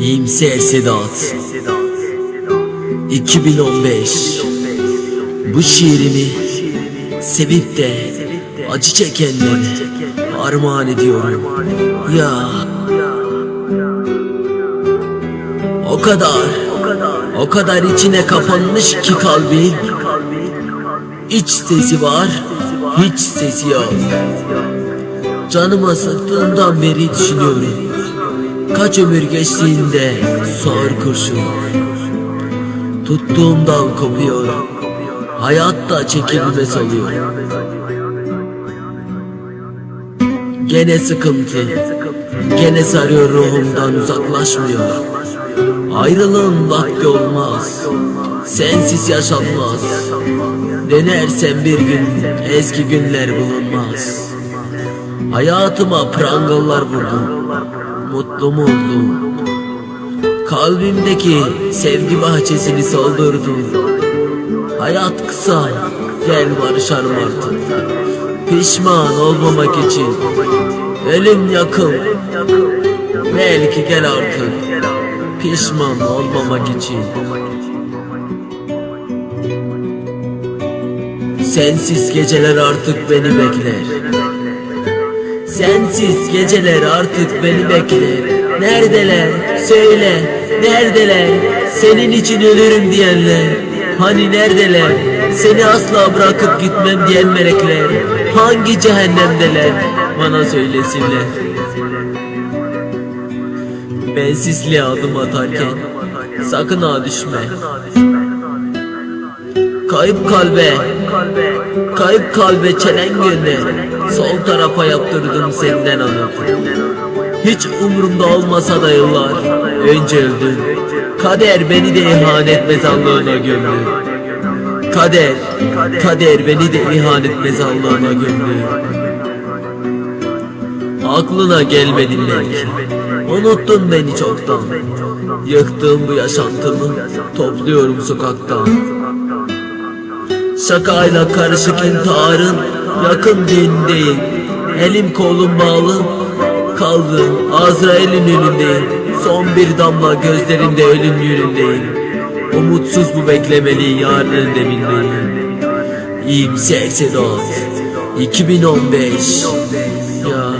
İyimser Sedat 2015 Bu şiirimi sevip de acı çekenlere armağan ediyorum. Ya. O kadar O kadar içine kapanmış ki kalbin İç sesi var Hiç sesi yok. Canıma sıktığından beri düşünüyorum Kaç ömür geçtiğinde sor kurşun. Tuttuğum dal kopuyor. Hayatta çekilmez oluyor Gene sıkıntı Gene sarıyor ruhumdan uzaklaşmıyor. Ayrılığın vakti olmaz Sensiz yaşanmaz. Denersen bir gün eski günler bulunmaz. Hayatıma prangalar vurdum Mutlu mu oldum Kalbimdeki sevgi bahçesini soldurdum. Hayat kısa Gel barışalım artık. Pişman olmamak için Ölüm yakın. Belki gel artık Pişman olmamak için. Sensiz geceler artık beni bekler Sensiz geceler artık beni bekler Neredeler? Söyle. Neredeler? Senin için ölürüm diyenler. Hani neredeler? Seni asla bırakıp gitmem diyen melekler. Hangi cehennemdeler? Bana söylesinler. Ben sisli adım atarken Sakın ha düşme. Kayıp kalbe. Kayıp kalbe çelen gönder Sol tarafa yaptırdım senden anıt Hiç umurumda olmasa da yıllar Önce öldün Kader beni de ihanet mezarlığına gömdü. Kader Kader beni de ihanet mezarlığına gömdü. Aklına gelmedin belki Unuttun beni çoktan. Yıktığım bu yaşantımı Topluyorum sokaktan. Şakayla karışık intiharın yakın din değil. Elim kolum bağlı. Kaldım Azrail'in önündeyim. Son bir damla gözlerimde ölüm yönündeyim. Umutsuz bu beklemeliğin yarının demindeyim. İyimser Sedat 2015 Ya